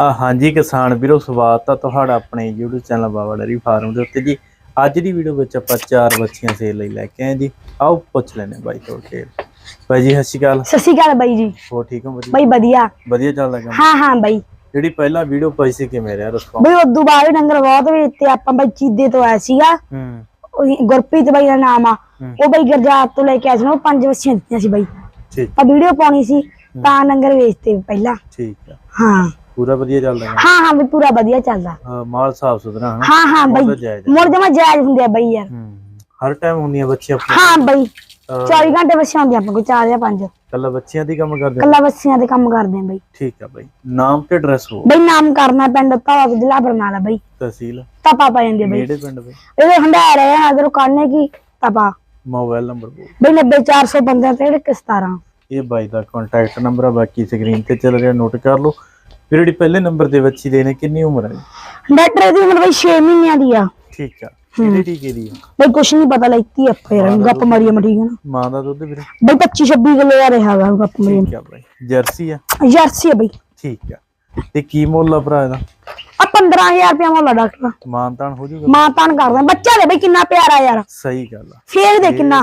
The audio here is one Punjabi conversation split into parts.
ਆ ਹਾਂਜੀ ਕਿਸਾਨ ਵੀਰੋ ਸਵਾਗਤ ਆ ਤੁਹਾਡਾ ਆਪਣੇ YouTube channel Baba dairy farm ਦੇ ਉੱਤੇ ਜੀ। ਅੱਜ ਦੀ ਵੀਡੀਓ ਵਿੱਚ ਆਪਾਂ ਚਾਰ ਬੱਚੀਆਂ ਸੇਲ ਲਈ ਲੈ ਕੇ ਆਏ ਜੀ। ਆਓ ਪੁੱਛ ਲੈਨੇ ਬਾਈ ਤੋਂ ਕੇ ਬਾਈ ਜੀ ਸਤਿ ਸ਼੍ਰੀ ਅਕਾਲ। ਸਤਿ ਸ਼੍ਰੀ ਅਕਾਲ ਬਾਈ ਜੀ। ਹੋ ਠੀਕ ਹੋ ਵਧੀਆ? ਬਾਈ ਵਧੀਆ। ਵਧੀਆ ਚੱਲਦਾ ਕੰਮ? ਹਾਂ ਹਾਂ ਬਾਈ। ਜਿਹੜੀ ਪਹਿਲਾਂ ਵੀਡੀਓ ਪਾਈ ਸੀ ਕਿਵੇਂ ਰਿਹਾ ਰਿਸਪੌਂਸ ਬਈ ਉਦੋਂ ਬਾਅਦ ਡੰਗਰ ਬਹੁਤ ਵੀ ਤੇ ਆਪਾਂ ਬਾਈ ਚੀਦੇ ਤੋਂ ਆਇਆ ਸੀਗਾ। ਹੂੰ। ਉਹੀ ਗੁਰਪ੍ਰੀਤ ਬਾਈ ਦਾ ਨਾਮ ਆ। ਉਹ ਬਾਈ ਗਰਜਾਤ ਤੋਂ ਲੈ ਕੇ ਆਇਆ ਸੀ ਉਹ ਪੰਜ ਬੱਚੀਆਂ ਦਿੱਤੀਆਂ ਸੀ ਬਾਈ। ਠੀਕ। ਆਪਾਂ ਵੀਡੀਓ ਪਾਉਣੀ ਸੀ ਤਾਂ ਡੰਗਰ ਵੇਚਤੇ ਪਹਿਲਾਂ। ਠੀਕ ਆ। ਹਾਂ। ਪੂਰਾ ਵਧੀਆ ਚੱਲਦਾ ਕੰਮ ਹਾਂ ਹਾਂ ਵੀ ਪੂਰਾ ਵਧੀਆ ਚੱਲਦਾ। ਹਾਂ, ਮਾਲ ਸਾਫ਼ ਸੁਥਰਾ ਹਨਾ? ਹਾਂ ਹਾਂ ਬਾਈ। ਬਹੁਤ ਜਾਇਜ਼ ਆ। ਮੁੜ ਜਮਾ ਜਾਇਜ਼ ਹੁੰਦੇ ਆ ਬਾਈ ਯਾਰ। ਹੂੰ ਹਰ ਟਾਈਮ ਹੁੰਦੀਆਂ ਬੱਚੀਆਂ ਹਾਂ ਬਾਈ। ਅਹ 24 ਘੰਟੇ ਬੱਚੀਆਂ ਹੁੰਦੀਆਂ ਆਪਾਂ ਕੋਲ ਚਾਰ ਜਾਂ ਪੰਜ। ਕੱਲਾ ਬੱਚਿਆਂ ਦੀ ਕੰਮ ਕਰਦੇ ਹੋ? ਕੱਲਾ ਬੱਚੀਆਂ ਦੇ ਕੰਮ ਕਰਦੇ ਆ ਬਾਈ। ਠੀਕ ਆ ਬਾਈ। ਨਾਮ ਤੇ ਐਡਰੈਸ ਹੋ ਬਾਈ ਨਾਮ ਕਰਨਾ ਪਿੰਡ ਭਾਵਾ ਜ਼ਿਲ੍ਹਾ ਬਰਨਾਲਾ ਬਾਈ। ਤਹਿਸੀਲ? ਤਪਾ ਪਾ ਜਾਂਦੇ ਬਾਈ। ਨੇੜੇ ਪਿੰਡ ਬਾਈ? ਇਹਦੇ ਹੰਡਾ ਰਹੇ ਆ ਅਗਰ ਕਾਨੇ ਕੀ ਤਪਾ ਮੋਬਾਈਲ ਨੰਬਰ ਬੋਲ। ਬਈ 90415 ਤੇ 17 ਇਹ ਬਾਈ ਦਾ ਕੰਟੈਕਟ ਨੰਬਰ ਆ ਬਾਕੀ ਸਕਰੀਨ ਤੇ ਚੱਲ ਰਿਹਾ ਨੋਟ ਕਰ ਲਓ। ਫਿਰ ਜਿਹੜੀ ਪਹਿਲੇ ਨੰਬਰ ਤੇ ਬੱਚੀ ਦੇ ਨੇ ਕਿੰਨੀ ਉਮਰ ਹੈ? ਡਾਕਟਰ ਦੀ ਉਮਰ ਬਈ 6 ਮਹੀਨਿਆਂ ਦੀ ਆ। ਠੀਕ ਆ। ਕਿਹੜੇ ਟੀਕੇ ਦੀ ਆ? ਬਈ ਕੁਛ ਨਹੀਂ ਪਤਾ ਲੈਤੀ ਆ ਫੇਰ ਗੱਪ ਮਾਰੀ ਮੈਂ ਠੀਕ ਹੈ ਨਾ ਮਾਂ ਦਾ ਦੁੱਧ ਵੀਰੇ। ਬਈ 25 26 ਕਿਲੋ ਦਾ ਰਿਹਾ ਵਾ ਗੱਪ ਮਾਰੀ ਠੀਕ ਆ ਬਾਈ। ਜਰਸੀ ਆ? ਜਰਸੀ ਆ ਬਈ। ਠੀਕ ਆ। ਤੇ ਕੀ ਮੁੱਲ ਆ ਭਰਾ ਇਹਦਾ? ਆ 15000 ਰੁਪਇਆ ਮੁੱਲ ਡਾਕਟਰ ਮਾਨਤਾਨ ਹੋ ਜੂਗਾ। ਮਾਂ ਤਾਨ ਕਰਦਾ। ਬੱਚਾ ਦੇ ਬਈ ਕਿੰਨਾ ਪਿਆਰਾ ਯਾਰ। ਸਹੀ ਗੱਲ ਆ। ਫੇਰ ਦੇ ਕਿੰਨਾ।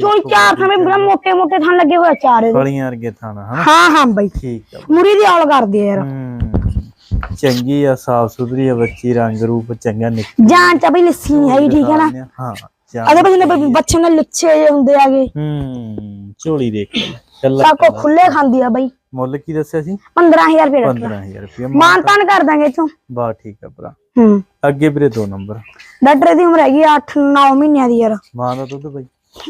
ਚੋਈ ਚਾਰ ਥਾਵੇਂ ਬੜਾ ਮੋਟੇ ਮੋਟੇ ਥਾਂ ਲੱਗੇ ਹੋਏ ਚਾਰ ਫਲੀਆਂ ਵਰਗੇ ਥਾਣਾ ਹਨਾ? ਹਾਂ ਹਾਂ ਬਈ। ਠੀਕ ਆ। ਮੁਰੀ ਦੀ ਔਲ ਕਰਦੇ ਆ ਯਾਰ। ਹੂੰ। ਚੰਗੀ ਆ ਸਾਫ਼ ਸੁਥਰੀ ਆ ਬੱਚੀ ਰੰਗ ਰੂਪ ਚੰਗਾ ਨਿਕ ਜਾਨ ਚ ਬਈ ਲੱਸੀ ਹੈਗੀ ਠੀਕ ਹੈ ਨਾ? ਹਾਂ ਜਾਨ- ਅਗੇ ਬਈ ਬੱਚੇ ਨਾਲ ਲਿੱਛੇ ਹੁੰਦੇ ਆਗੇ ਹੂੰ ਝੋਲੀ ਦੇਖ। ਕੱਲਾ ਸਾਕੋ ਖੁੱਲੇ ਖਾਂਦੀ ਆ ਬਈ। ਮੁੱਲ ਕੀ ਦੱਸਿਆ ਸੀ? 15000 ਰੁਪਏ ਡਾਕਟਰ 15000 ਰੁਪਏ। ਮਾਨ ਤਾਨ ਕਰ ਦਾਂਗੇ ਚੋਂ ਬਾ ਠੀਕ ਆ ਭਰਾ। ਹੂੰ। ਅੱਗੇ ਵੀਰੇ ਦੋ ਨੰਬਰ। ਡਾਕਟਰ ਦੀ ਉਮਰ ਹੈਗੀ 8-9 ਮਹੀਨਿਆਂ ਦੀ ਯਾਰ। ਮਾਂ ਦਾ ਦੁੱਧ ਬਾਈ?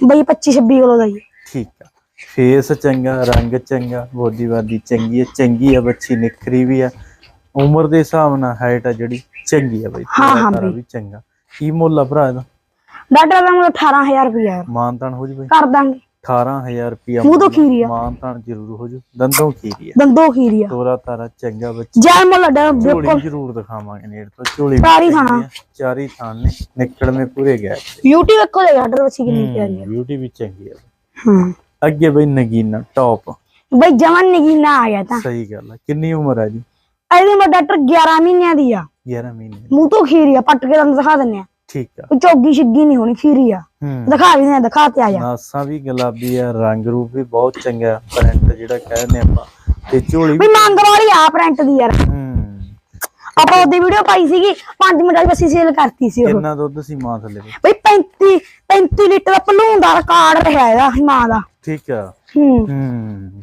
ਬਈ 25-26 ਕਿਲੋ ਦਾ ਹੀ ਠੀਕ ਆ। ਫੇਸ ਚੰਗਾ ਰੰਗ ਚੰਗਾ ਬੋਡੀ ਬਾਦੀ ਚੰਗੀ ਹੈ ਚੰਗੀ ਆ ਬੱਚੀ ਨਿਖਰੀ ਵੀ ਆ। ਉਮਰ ਦੇ ਹਿਸਾਬ ਨਾਲ ਹਾਈਟ ਆ ਜਿਹੜੀ ਚੰਗੀ ਆ ਬਾਈ। ਹਾਂ, ਹਾਂ। ਵੀ ਚੰਗਾ। ਕੀ ਮੁੱਲ ਆ ਭਰਾ ਇਹਦਾ? ਡਾਕਟਰ ਦਾ ਮੁੱਲ 18000 ਰੁਪਏ ਯਾਰ। ਮਾਨਤਾਨ ਹੋ ਜੂ ਬਾਈ। ਕਰ ਦਾਂਗੇ। 18000 ਰੁਪਿਆ ਮੂੰਹ ਤੋਂ ਖੀਰੀ ਆ। ਮਾਨਤਾਨ ਜ਼ਰੂਰ ਹੋ ਜੂ ਦੰਦੋਂ ਖੀਰੀ ਆ। ਦੰਦੋ ਖੀਰੀਆ ਤੋਰਾ ਤਾਰਾ ਚੰਗਾ ਬੱਚੀ। ਜੈ ਮੁੱਲ ਡਾ ਝੋਲੀ ਬਿਲਕੁਲ। ਜ਼ਰੂਰ ਦਿਖਾਵਾਂਗੇ ਨੇੜ ਤੋਂ। ਝੋਲੀ ਚਾਰੀ ਥਾਣਾ। ਆ, ਚਾਰੀ ਥਾਣ ਨੇ ਨਿਕਲ ਮੇ ਪੂਰੇ ਗਏ ਬਿਊਟੀ ਵੇਖੋ ਦੇ ਡਾਕਟਰ ਬੱਚੀ ਕਿੰਨੀ ਪਿਆਰੀ ਆ। ਬਿਊਟੀ ਵੀ ਚੰਗੀ ਆ। ਹੂੰ। ਅੱਗੇ ਬਈ ਨਗੀਨਾ ਟੌਪ ਬਈ ਜਵਾਨ ਨਗੀਨਾ ਆ ਗਿਆ ਤਾਂ। ਸਹੀ ਗੱਲ ਆ। ਕਿੰਨੀ ਉਮਰ ਆ ਜੀ ਇਹਦੀ ਉਮਰ ਡਾਕਟਰ 11 ਮਹੀਨਿਆਂ ਦੀ ਆ। 11 ਮਹੀਨੇ ਮੂੰਹ ਤੋਂ ਖੀਰੀਆ ਪੱਟ ਕੇ ਤੁਹਾਨੂੰ ਦਿਖਾ ਦਿੰਨੇ ਆ। ਠੀਕ ਆ। ਕੋਈ ਚੌਗੀ ਛਿੱਗੀ ਨਹੀਂ ਹੋਣੀ ਖੀਰੀ ਆ। ਦਿਖਾ ਵੀ ਆ, ਦਿਖਾ ਤੇ ਆ ਜਾ। ਨਾਸਾਂ ਵੀ ਗੁਲਾਬੀ ਆ ਰੰਗ ਰੂਪ ਵੀ ਬਹੁਤ ਚੰਗਾ ਪ੍ਰਿੰਟ ਜਿਹੜਾ ਕਹਿੰਦੇ ਆਪਾਂ। ਤੇ ਝੋਲੀ ਵੀ ਮੰਗ ਵਾਲੀ ਆ ਪ੍ਰਿੰਟ ਦੀ ਯਾਰ। ਆਪਾਂ ਉਹਦੀ ਵੀਡੀਓ ਪਾਈ ਸੀਗੀ 5 ਮਿੰਟਾਂ ਦੀ ਅਸੀਂ ਸੇਲ ਕਰਤੀ ਸੀ ਉਹ। ਕਿੰਨਾ ਦੁੱਧ ਸੀ ਮਾਂ ਥੱਲੇ? ਬਈ 35 35 ਲੀਟਰ ਦਾ ਭਲੂਣ ਦਾ ਰਿਕਾਰਡ ਰਿਹਾ ਇਹਦਾ ਮਾਂ ਦਾ। ਠੀਕ ਆ। ਹੂੰ। ਹੂੰ।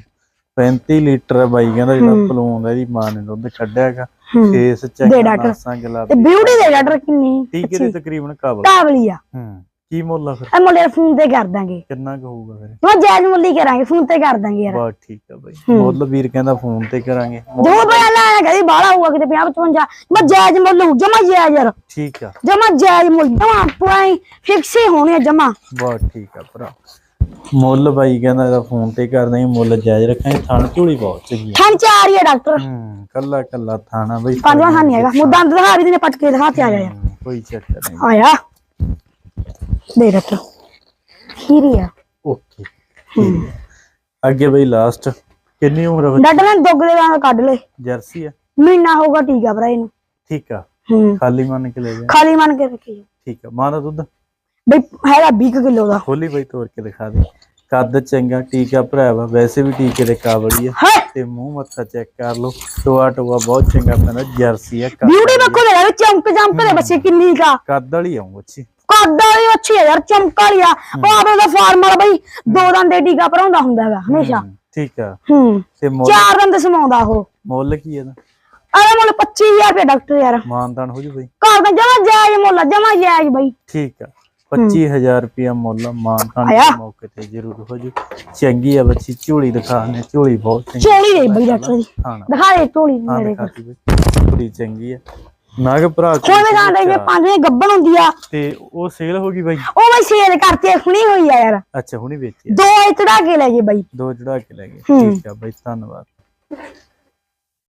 35 ਲੀਟਰ ਬਾਈ ਕਹਿੰਦਾ ਜਿਹੜਾ ਪਲੂਨ ਦਾ ਇਹਦੀ ਮਾਂ ਨੇ ਦੁੱਧ ਕੱਢਿਆ ਹੈਗਾ। ਹੂੰ। ਫੇਸ ਚੰਗਾ। ਨਾਸਾਂ ਤੇ ਬਿਊਟੀ ਦੇ ਡਾਕਟਰ ਕਿੰਨੀ ਠੀਕ ਹੈ ਤਕਰੀਬਨ ਕਾਬਲ। ਕਾਬਲੀ ਆ। ਹੂੰ। ਕੀ ਮੁੱਲ ਆ ਫਿਰ? ਇਹ ਮੁੰਡੇ ਫੋਨ ਤੇ ਕਰ ਦਾਂਗੇ। ਕਿੰਨਾ ਕੁ ਹੋਊਗਾ ਫਿਰ? ਉਹ ਜਾਇਜ਼ ਮੁੱਲ ਹੀ ਕਰਾਂਗੇ ਫੋਨ ਤੇ ਕਰ ਦਾਂਗੇ ਯਾਰ। ਬਹੁਤ ਠੀਕ ਆ ਬਾਈ। ਮੁੱਲ ਵੀਰ ਕਹਿੰਦਾ ਫੋਨ ਤੇ ਕਰਾਂਗੇ। ਮੁੱਲ- ਜੋ ਪਿਆ ਲਾਇਆ ਕਦੀ ਬਾਹਲਾ ਹੋਊਗਾ ਕਿਤੇ 50 55 ਮੈਂ ਜਾਇਜ਼ ਮੁੱਲ ਹੋਊ ਜਮਾ ਜਾਇਜ਼ ਯਾਰ। ਠੀਕ ਆ। ਜਮਾ ਜਾਇਜ਼ ਮੁੱਲ ਜਮਾ ਪੁਆਈ ਫਿਕਸ ਹੀ ਹੋਣੀ ਜਮਾ। ਬਹੁਤ ਠੀਕ ਆ ਭਰਾ। ਮੁੱਲ ਬਾਈ ਕਹਿੰਦਾ ਇਹਦਾ ਫੋਨ ਤੇ ਕਰਦਾ ਹੀ ਮੁੱਲ ਜਾਇਜ਼ ਰੱਖਾਂਗੇ। ਥਣ ਝੋਲੀ ਬਹੁਤ ਚੰਗੀ ਆ ਥਣ ਚਾਰ ਹੀ ਆ ਡਾਕਟਰ। ਹੂੰ ਕੱਲਾ ਕੱਲਾ ਥਾਣਾ ਬਈ। ਪੰਜਵਾਂ ਥਾਂ ਨਹੀਂ ਹੈਗਾ। ਮੁੱਦਾ ਦਿਖਾ ਵੀ ਦਿਨੇ ਪਟ ਕੇ ਦਿਖਾ ਤੇ ਆ ਯਾਰ। ਹੂੰ, ਕੋਈ ਚੱਕਰ ਨਹੀਂ। ਆਇਆ। ਦੇ ਡਾਕਟਰ ਖੀਰੀ ਆ। ਓਕੇ ਅੱਗੇ ਬਈ ਲਾਸਟ ਕਿੰਨੀ ਉਮਰ ਹੈ ਡਾਕਟਰ ਨੇ ਦੁੱਗਲੇ ਵਾਂਗ ਕੱਢ ਲੈ। ਜਰਸੀ ਆ? ਮਹੀਨਾ ਹੋਊਗਾ ਠੀਕ ਆ ਭਰਾ ਇਹਨੂੰ। ਠੀਕ ਆ। ਹੂੰ। ਖਾਲੀ ਮੰਨ ਕੇ ਲੈ ਜਾ। ਖਾਲੀ ਮੰਨ ਕੇ ਰੱਖੀ ਠੀਕ ਆ। ਮਾਂ ਦਾ ਦੁੱਧ? ਬਈ ਹੈਗਾ 20 ਕਿਲੋ ਦਾ। ਖੋਲੀ ਬਈ ਤੋੜ ਕੇ ਦਿਖਾ ਦੇ। ਕੱਦ ਚੰਗਾ ਟੀਕਾ ਭਰਾਵਾ ਵੈਸੇ ਵੀ ਟੀਕੇ ਦੇ ਕਾਬਲੀ ਆ। ਹੈ ਤੇ ਮੂੰਹ ਮੱਥਾ ਚੈੱਕ ਕਰ ਲਓ। ਟੋਆ ਟੋਆ ਬਹੁਤ ਚੰਗਾ ਪੈਂਦਾ ਜਰਸੀ ਆ ਕੱਦ ਬਿਊਟੀ ਵੇਖੋ ਦੇ ਚਮਕ ਚਮਕ ਦੇ ਬੱਚੇ ਕਿੰਨੀ ਕਾ ਕੱਦ ਵਾਲੀ ਆਉਂ ਅੱਛੀ ਕਾਦਾ ਵੀ ਅੱਛੀ ਆ ਯਾਰ ਚਮਕ ਵਾਲੀ ਆ। ਉਹ ਆਪੇ ਦਾ ਫਾਰਮਰ ਬਈ ਦੋ ਦੰਦ ਦੇ ਟੀਕਾ ਭਰਾਉਂਦਾ ਹੁੰਦਾ ਹੈਗਾ ਹਮੇਸ਼ਾ। ਹੂੰ, ਠੀਕ ਆ। ਹੂੰ। ਤੇ ਮੁੱਲ? ਚਾਰ ਦੰਦ ਸਮਾਉਂਦਾ ਉਹ। ਮੁੱਲ ਕੀ ਇਹਦਾ? ਅਰੇ ਮੁੱਲ 25000 ਰੁਪਏ ਡਾਕਟਰ ਯਾਰ। ਮਾਨਦਾਨ ਹੋ ਜੂ ਬਈ। ਘਰ ਦਾ ਜਮਾ ਜਾਇਜ਼ ਮੁੱਲ ਜਮਾ ਜਾਇਜ਼ ਬਈ। ਠੀਕ ਆ। 25000 ਰੁਪਿਆ ਮੁੱਲ ਮਾਨਦਾਨ ਆਇਆ। ਦੇ ਮੌਕੇ ਤੇ ਜ਼ਰੂਰ ਹੋ ਜੂ। ਚੰਗੀ ਆ ਬੱਚੀ ਝੋਲੀ ਦਿਖਾਣੇ ਝੋਲੀ ਬਹੁਤ ਚੰਗੀ ਚੋਲੀ ਦੇ ਬਈ ਡਾਕਟਰ ਹਾਂ। ਦਿਖਾ ਦੇ ਹਾਂ ਮੇਰੇ ਬੜੀ ਚੰਗੀ ਆ। ਨਾਗ ਭਰਾ ਕੋਈ ਵੀ ਗਾਂਦੇ ਜੇ ਪੰਜ ਦੇ ਗੱਬਣ ਹੁੰਦੀ ਆ। ਤੇ ਉਹ ਸੇਲ ਹੋ ਗਈ ਬਾਈ? ਉਹ ਬਈ ਸੇਲ ਕਰਤੀ ਹੁਣੀ ਹੋਈ ਆ ਯਾਰ। ਅੱਛਾ ਹੁਣੀ ਵੇਚੀ ਆ। ਦੋ ਚੜਾ ਕੇ ਲੈ ਗਏ ਬਈ। ਦੋ ਚੜਾ ਕੇ ਲੈ ਗਏ। ਠੀਕ ਆ ਬਾਈ ਧੰਨਵਾਦ।